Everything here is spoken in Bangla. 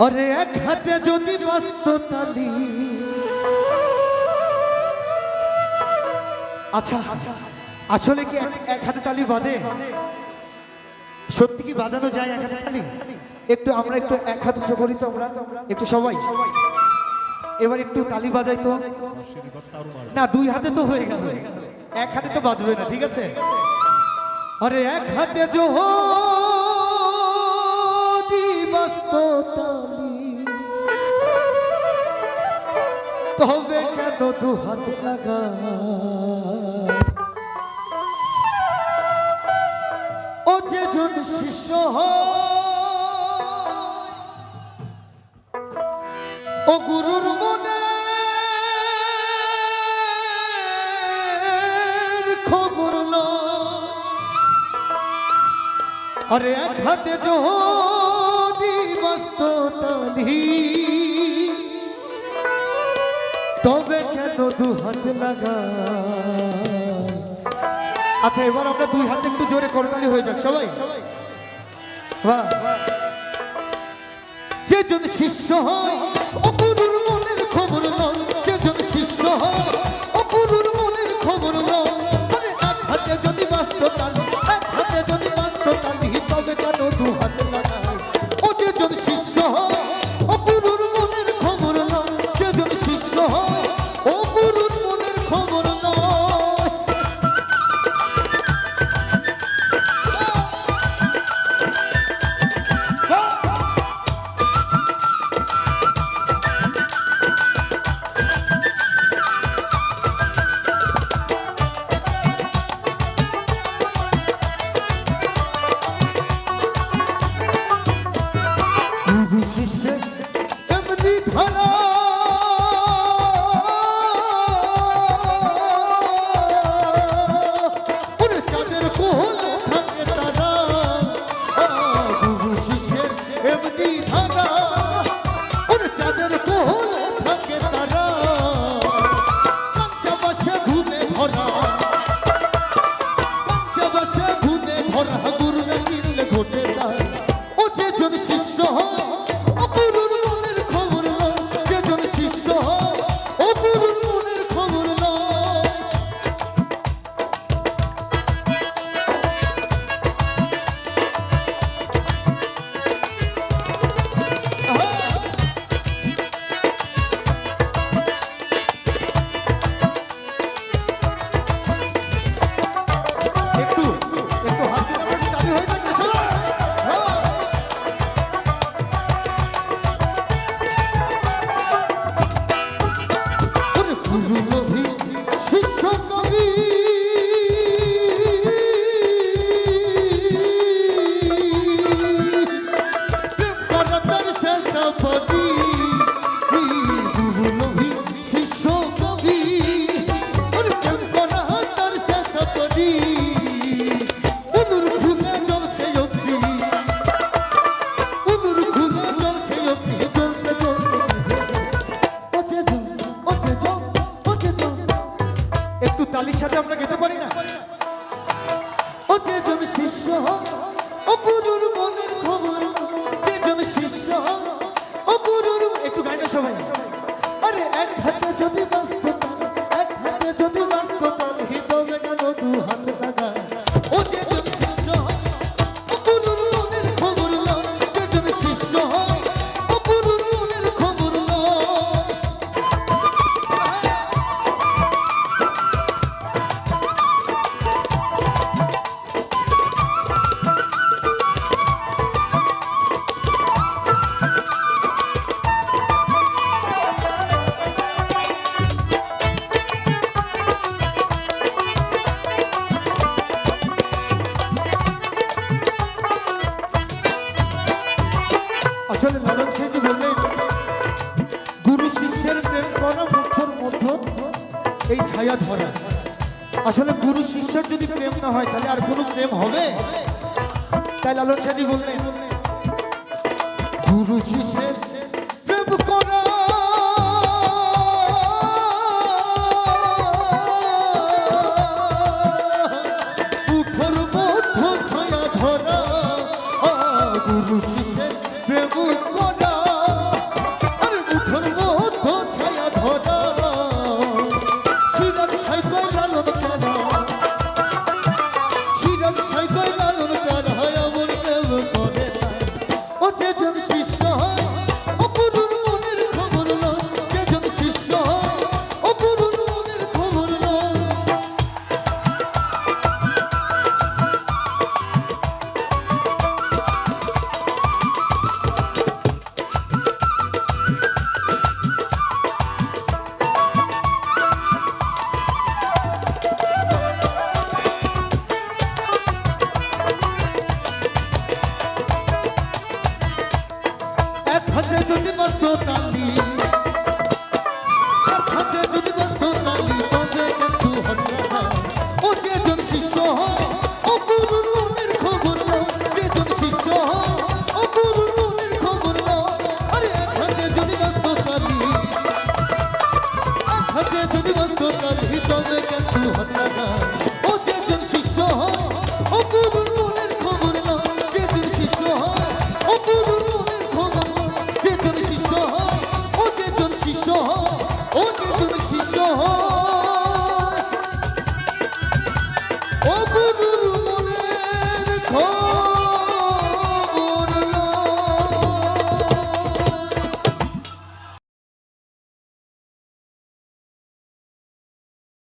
আরে এক হাতে যদি বাস্ত তালি। আচ্ছা আসলে কি এক- হাতে তালি বাজে? সত্যি কি বাজানো যায় এক হাতে তালি? একটু আমরা একটু এক হাতে উঁচু করি তো আমরা একটু সবাই। এবার একটু তালি বাজাই তো। না দুই হাতে তো হয়ে গেল। এক হাতে তো বাজবে না ঠিক আছে? আরে এক হাতে জো তালি তবে কেন দু হাত লাগা ও যে জন শিষ্য ও গুরুর মনে আরে এক হাতে যদি বস্ত তালি তবে কেন দু হাত লাগা আচ্ছা এবার আমরা দুই হাতে একটু জোরে করতালি হয়ে যাক সবাই বাহ যে জন শিষ্য হয় ও গুরুর ভালো dia. ছায়া ধরা। আসলে গুরু শিষ্যের যদি প্রেম না হয়, তাহলে আর কোনো প্রেম হবে? তাই লালন সেজি বললেন, গুরু শিষ্যের প্রেম করা। মুখর মধ্য ছায়া গুরু শিষ্যের যদি বস্ত